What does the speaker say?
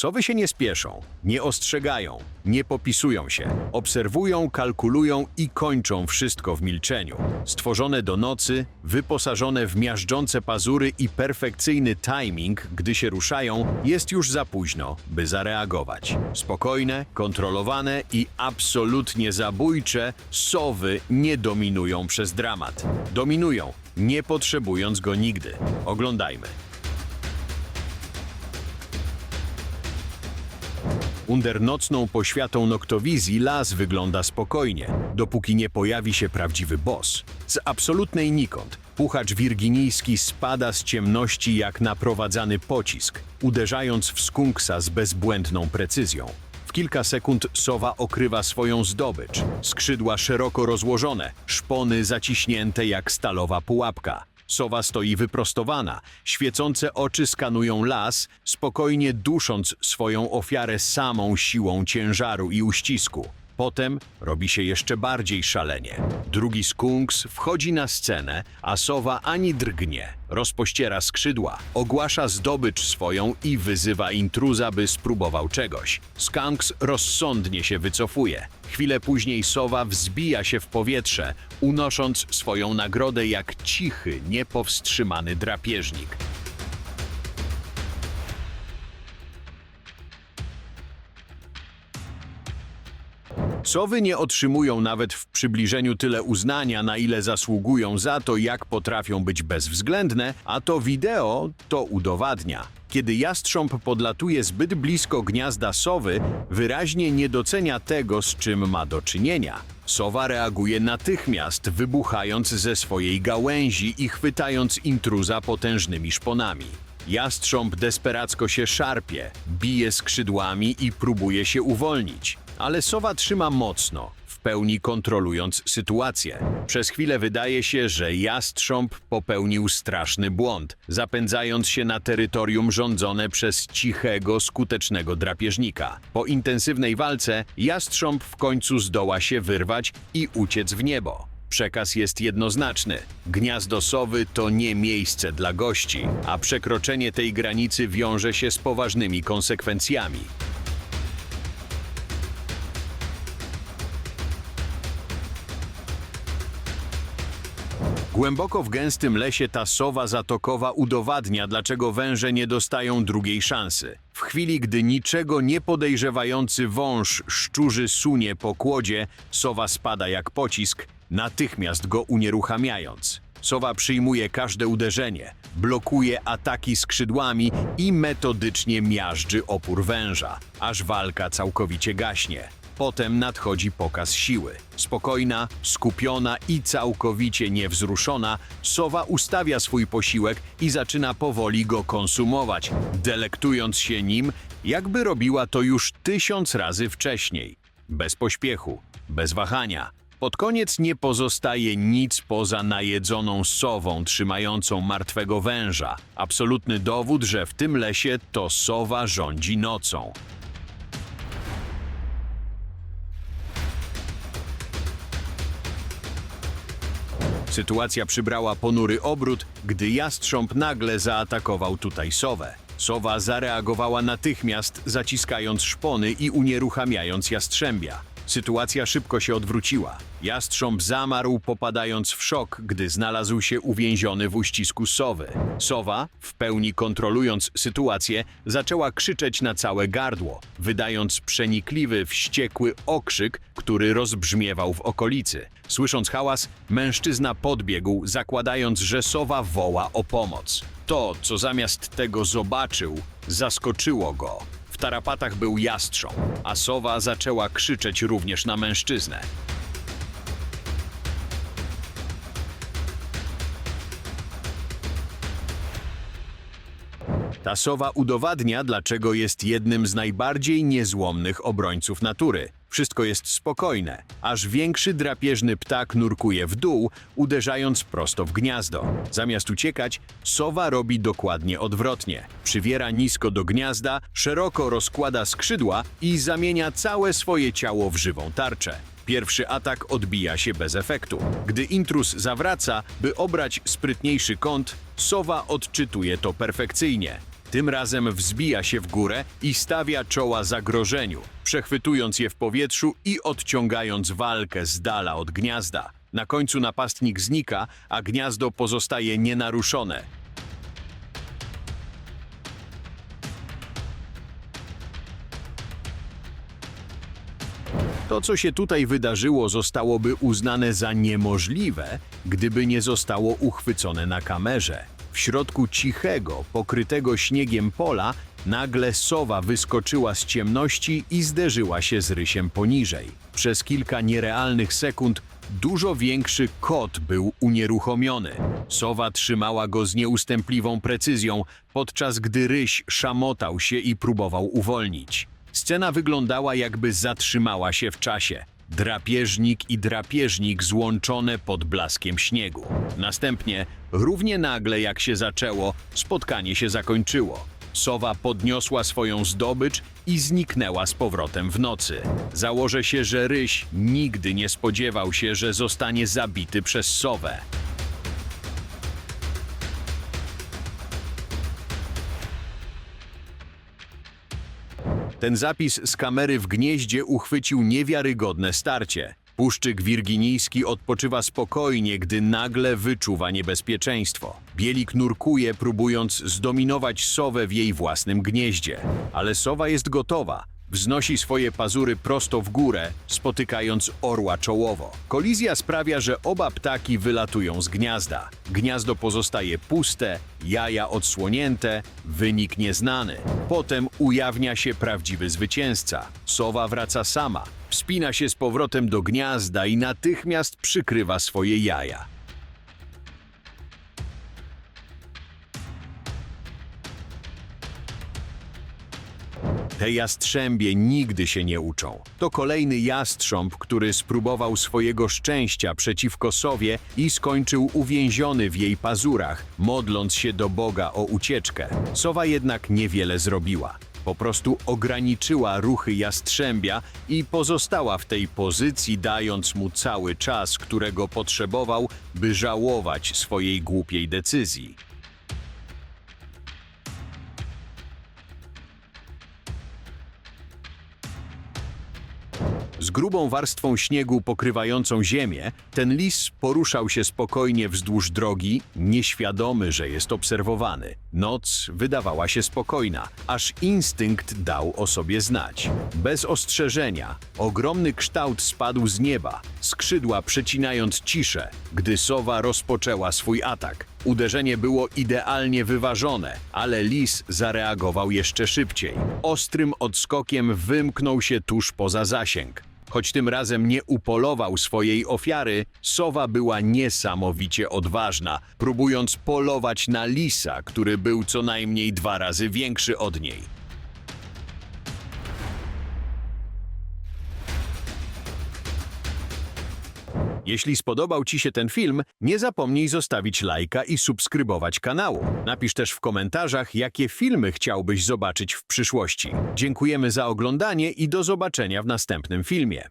Sowy się nie spieszą, nie ostrzegają, nie popisują się. Obserwują, kalkulują i kończą wszystko w milczeniu. Stworzone do nocy, wyposażone w miażdżące pazury i perfekcyjny timing, gdy się ruszają, jest już za późno, by zareagować. Spokojne, kontrolowane i absolutnie zabójcze, sowy nie dominują przez dramat. Dominują, nie potrzebując go nigdy. Oglądajmy. Under nocną poświatą noktowizji las wygląda spokojnie, dopóki nie pojawi się prawdziwy boss. Z absolutnej nikąd puchacz wirginijski spada z ciemności jak naprowadzany pocisk, uderzając w skunksa z bezbłędną precyzją. W kilka sekund sowa okrywa swoją zdobycz. Skrzydła szeroko rozłożone, szpony zaciśnięte jak stalowa pułapka. Sowa stoi wyprostowana, świecące oczy skanują las, spokojnie dusząc swoją ofiarę samą siłą ciężaru i uścisku. Potem robi się jeszcze bardziej szalenie. Drugi skunks wchodzi na scenę, a sowa ani drgnie. Rozpościera skrzydła, ogłasza zdobycz swoją i wyzywa intruza, by spróbował czegoś. Skunks rozsądnie się wycofuje. Chwilę później sowa wzbija się w powietrze, unosząc swoją nagrodę jak cichy, niepowstrzymany drapieżnik. Sowy nie otrzymują nawet w przybliżeniu tyle uznania, na ile zasługują za to, jak potrafią być bezwzględne, a to wideo to udowadnia. Kiedy jastrząb podlatuje zbyt blisko gniazda sowy, wyraźnie nie docenia tego, z czym ma do czynienia. Sowa reaguje natychmiast, wybuchając ze swojej gałęzi i chwytając intruza potężnymi szponami. Jastrząb desperacko się szarpie, bije skrzydłami i próbuje się uwolnić. Ale sowa trzyma mocno, w pełni kontrolując sytuację. Przez chwilę wydaje się, że jastrząb popełnił straszny błąd, zapędzając się na terytorium rządzone przez cichego, skutecznego drapieżnika. Po intensywnej walce jastrząb w końcu zdoła się wyrwać i uciec w niebo. Przekaz jest jednoznaczny. Gniazdo sowy to nie miejsce dla gości, a przekroczenie tej granicy wiąże się z poważnymi konsekwencjami. Głęboko w gęstym lesie ta sowa zatokowa udowadnia, dlaczego węże nie dostają drugiej szansy. W chwili, gdy niczego nie podejrzewający wąż szczurzy sunie po kłodzie, sowa spada jak pocisk, natychmiast go unieruchamiając. Sowa przyjmuje każde uderzenie, blokuje ataki skrzydłami i metodycznie miażdży opór węża, aż walka całkowicie gaśnie. Potem nadchodzi pokaz siły. Spokojna, skupiona i całkowicie niewzruszona, sowa ustawia swój posiłek i zaczyna powoli go konsumować, delektując się nim, jakby robiła to już tysiąc razy wcześniej. Bez pośpiechu, bez wahania. Pod koniec nie pozostaje nic poza najedzoną sową trzymającą martwego węża. Absolutny dowód, że w tym lesie to sowa rządzi nocą. Sytuacja przybrała ponury obrót, gdy jastrząb nagle zaatakował tutaj sowę. Sowa zareagowała natychmiast, zaciskając szpony i unieruchamiając jastrzębia. Sytuacja szybko się odwróciła. Jastrząb zamarł, popadając w szok, gdy znalazł się uwięziony w uścisku sowy. Sowa, w pełni kontrolując sytuację, zaczęła krzyczeć na całe gardło, wydając przenikliwy, wściekły okrzyk, który rozbrzmiewał w okolicy. Słysząc hałas, mężczyzna podbiegł, zakładając, że sowa woła o pomoc. To, co zamiast tego zobaczył, zaskoczyło go. Tarapatach był jastrząb, a sowa zaczęła krzyczeć również na mężczyznę. Ta sowa udowadnia, dlaczego jest jednym z najbardziej niezłomnych obrońców natury. Wszystko jest spokojne, aż większy drapieżny ptak nurkuje w dół, uderzając prosto w gniazdo. Zamiast uciekać, sowa robi dokładnie odwrotnie. Przywiera nisko do gniazda, szeroko rozkłada skrzydła i zamienia całe swoje ciało w żywą tarczę. Pierwszy atak odbija się bez efektu. Gdy intruz zawraca, by obrać sprytniejszy kąt, sowa odczytuje to perfekcyjnie. Tym razem wzbija się w górę i stawia czoła zagrożeniu, przechwytując je w powietrzu i odciągając walkę z dala od gniazda. Na końcu napastnik znika, a gniazdo pozostaje nienaruszone. To, co się tutaj wydarzyło, zostałoby uznane za niemożliwe, gdyby nie zostało uchwycone na kamerze. W środku cichego, pokrytego śniegiem pola, nagle sowa wyskoczyła z ciemności i zderzyła się z rysiem poniżej. Przez kilka nierealnych sekund dużo większy kot był unieruchomiony. Sowa trzymała go z nieustępliwą precyzją, podczas gdy ryś szamotał się i próbował uwolnić. Scena wyglądała jakby zatrzymała się w czasie. Drapieżnik i drapieżnik złączone pod blaskiem śniegu. Następnie, równie nagle jak się zaczęło, spotkanie się zakończyło. Sowa podniosła swoją zdobycz i zniknęła z powrotem w nocy. Założę się, że ryś nigdy nie spodziewał się, że zostanie zabity przez sowę. Ten zapis z kamery w gnieździe uchwycił niewiarygodne starcie. Puszczyk wirginijski odpoczywa spokojnie, gdy nagle wyczuwa niebezpieczeństwo. Bielik nurkuje, próbując zdominować sowę w jej własnym gnieździe. Ale sowa jest gotowa. Wznosi swoje pazury prosto w górę, spotykając orła czołowo. Kolizja sprawia, że oba ptaki wylatują z gniazda. Gniazdo pozostaje puste, jaja odsłonięte, wynik nieznany. Potem ujawnia się prawdziwy zwycięzca. Sowa wraca sama, wspina się z powrotem do gniazda i natychmiast przykrywa swoje jaja. Te jastrzębie nigdy się nie uczą. To kolejny jastrząb, który spróbował swojego szczęścia przeciwko sowie i skończył uwięziony w jej pazurach, modląc się do Boga o ucieczkę. Sowa jednak niewiele zrobiła. Po prostu ograniczyła ruchy jastrzębia i pozostała w tej pozycji, dając mu cały czas, którego potrzebował, by żałować swojej głupiej decyzji. Z grubą warstwą śniegu pokrywającą ziemię, ten lis poruszał się spokojnie wzdłuż drogi, nieświadomy, że jest obserwowany. Noc wydawała się spokojna, aż instynkt dał o sobie znać. Bez ostrzeżenia, ogromny kształt spadł z nieba, skrzydła przecinając ciszę, gdy sowa rozpoczęła swój atak. Uderzenie było idealnie wyważone, ale lis zareagował jeszcze szybciej. Ostrym odskokiem wymknął się tuż poza zasięg. Choć tym razem nie upolował swojej ofiary, sowa była niesamowicie odważna, próbując polować na lisa, który był co najmniej dwa razy większy od niej. Jeśli spodobał Ci się ten film, nie zapomnij zostawić lajka i subskrybować kanału. Napisz też w komentarzach, jakie filmy chciałbyś zobaczyć w przyszłości. Dziękujemy za oglądanie i do zobaczenia w następnym filmie.